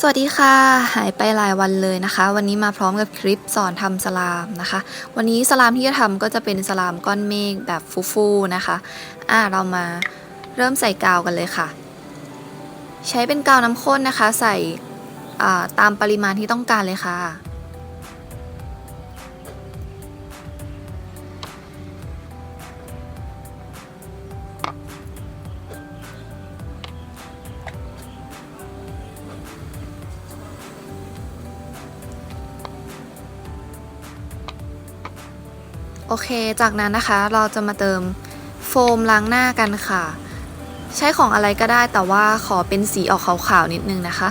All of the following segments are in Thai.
สวัสดีค่ะ หายไปหลายวันเลยนะคะ วันนี้มาพร้อมกับคลิปสอนทำสลามนะคะ วันนี้สลามที่จะทำก็จะเป็นสลามก้อนเมฆแบบฟูๆนะคะอ่าเรามาเริ่มใส่กาวกันเลยค่ะ ใช้เป็นกาวน้ำข้นนะคะ ใส่ตามปริมาณที่ต้องการเลยค่ะ โอเค จากนั้นนะคะเราจะมาเติมโฟมล้างหน้ากันค่ะ ใช้ของอะไรก็ได้แต่ว่าขอเป็นสีออกขาวๆนิดนึงนะคะ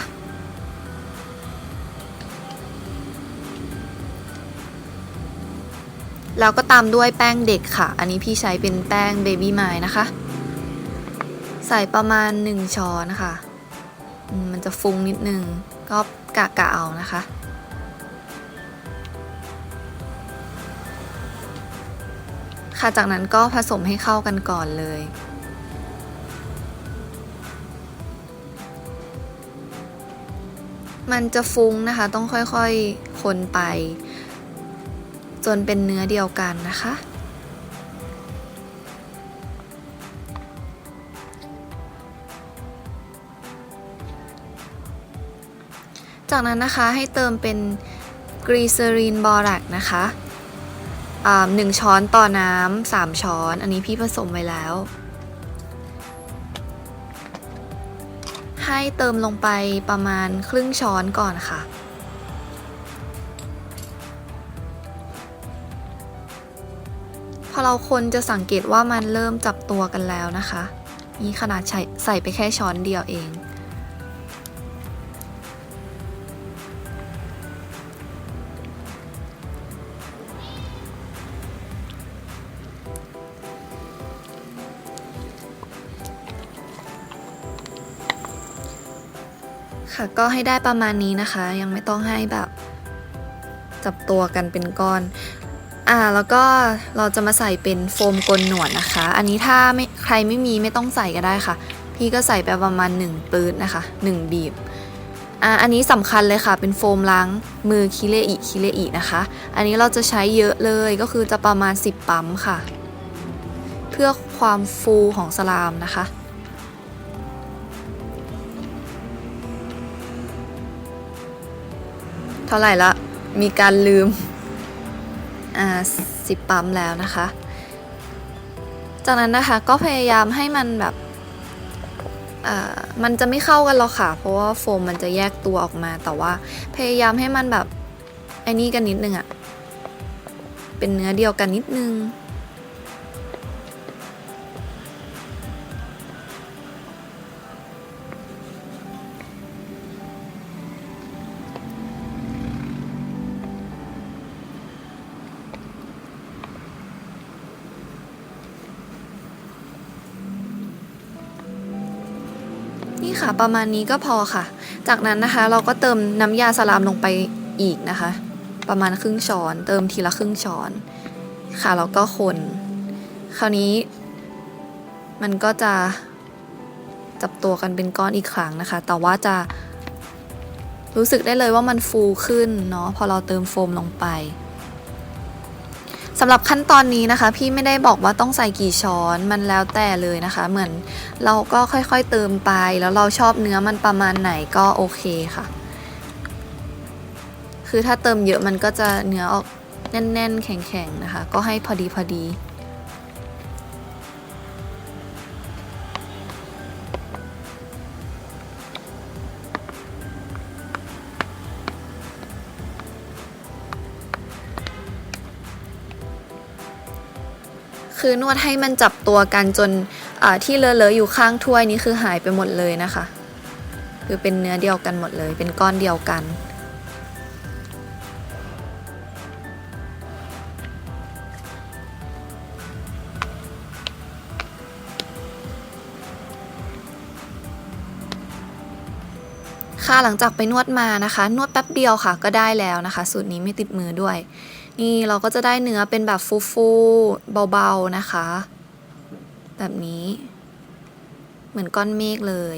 แล้วก็ตามด้วยแป้งเด็กค่ะ อันนี้พี่ใช้เป็นแป้งเบบี้ไม้นะคะ ใส่ประมาณ 1 ช้อนค่ะ มันจะฟุ้งนิดนึง ก็กะกะเอานะคะ จากนั้นก็ผสมให้เข้ากันก่อนเลยมันจะฟุ้งนะคะ ต้องค่อยๆ คนไป จนเป็นเนื้อเดียวกันนะคะ จากนั้นนะคะให้เติมเป็นกรีเซอรีนบอรักนะคะ หนึ่งช้อนต่อน้ำสามช้อน อันนี้พี่ผสมไว้แล้ว ให้เติมลงไปประมาณครึ่งช้อนก่อนค่ะ พอเราคนจะสังเกตว่ามันเริ่มจับตัวกันแล้วนะคะ นี่ขนาดใส่ใส่ไปแค่ช้อนเดียวเอง ค่ะก็ให้ได้ประมาณนี้นะคะ ยังไม่ต้องให้แบบ จับตัวกันเป็นก้อน อ่าแล้วก็เราจะมาใส่เป็นโฟมกลหนวดนะคะ อันนี้ถ้าไม่ใครไม่มีไม่ต้องใส่ก็ได้ค่ะ พี่ก็ใส่ไปประมาณ1ปื๊ดนะคะ1บีบอ่าอันนี้สำคัญเลยค่ะ เป็นโฟมล้างมือคิเลอิคิเลอินะคะ อันนี้เราจะใช้เยอะเลยก็คือจะประมาณ 10 ปั๊มค่ะ เพื่อความฟูของสลามนะคะ เท่าไหร่ละ มีการลืม อ่าสิบปั๊มแล้วนะคะ จากนั้นนะคะก็พยายามให้มันแบบอ่ามันจะไม่เข้ากันหรอกค่ะ เพราะว่าโฟมมันจะแยกตัวออกมา แต่ว่าพยายามให้มันแบบไอ้นี่กันนิดนึงอะเป็นเนื้อเดียวกันนิดนึง นี่ค่ะประมาณนี้ก็พอค่ะ จากนั้นนะคะเราก็เติมน้ำยาสลามลงไปอีกนะคะ ประมาณครึ่งช้อน เติมทีละครึ่งช้อน ค่ะแล้วก็คน คราวนี้ มันก็จะจับตัวกันเป็นก้อนอีกครั้งนะคะ แต่ว่าจะรู้สึกได้เลยว่ามันฟูขึ้นเนาะพอเราเติมโฟมลงไป สำหรับขั้นตอนนี้นะคะ พี่ไม่ได้บอกว่าต้องใส่กี่ช้อนมันแล้วแต่เลยนะคะ เหมือนเราก็ค่อยๆเติมไป แล้วเราชอบเนื้อมันประมาณไหนก็โอเคค่ะ คือถ้าเติมเยอะมันก็จะเนื้อออกแน่นๆ แข็งๆนะคะ ก็ให้พอดีพอดี คือนวดให้มันจับตัวกันจนที่เลอะๆอยู่ข้างถ้วยนี้คือหายไปหมดเลยนะคะ คือเป็นเนื้อเดียวกันหมดเลย เป็นก้อนเดียวกันค่ะหลังจากไปนวดมานะคะ นวดแป๊บเดียวค่ะก็ได้แล้วนะคะ สูตรนี้ไม่ติดมือด้วย นี่เราก็จะได้เนื้อเป็นแบบฟูๆเบาๆนะคะ แบบนี้ เหมือนก้อนเมฆเลย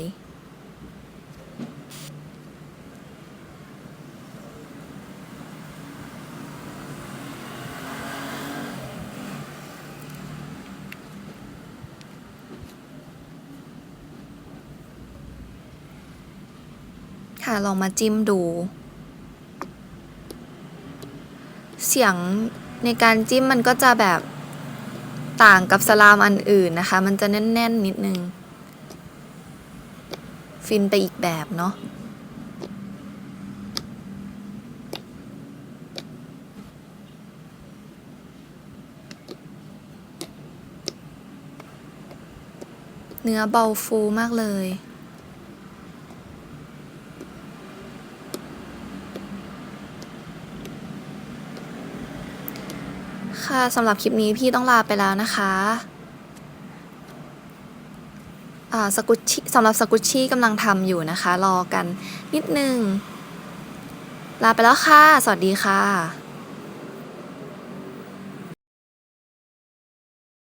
ค่ะลองมาจิ้มดู เสียงในการจิ้มมันก็จะแบบต่างกับสลามอันอื่นนะคะ มันจะแน่น ๆ นิดนึง ฟินไปอีกแบบเนาะเนื้อเบาฟูมากเลย ค่ะสำหรับคลิปนี้พี่ต้องลาไปแล้วนะคะอ่าสกุชชี่สำหรับสกุชชี่กำลังทำอยู่นะคะ รอกันนิดนึง ลาไปแล้วค่ะ สวัสดีค่ะ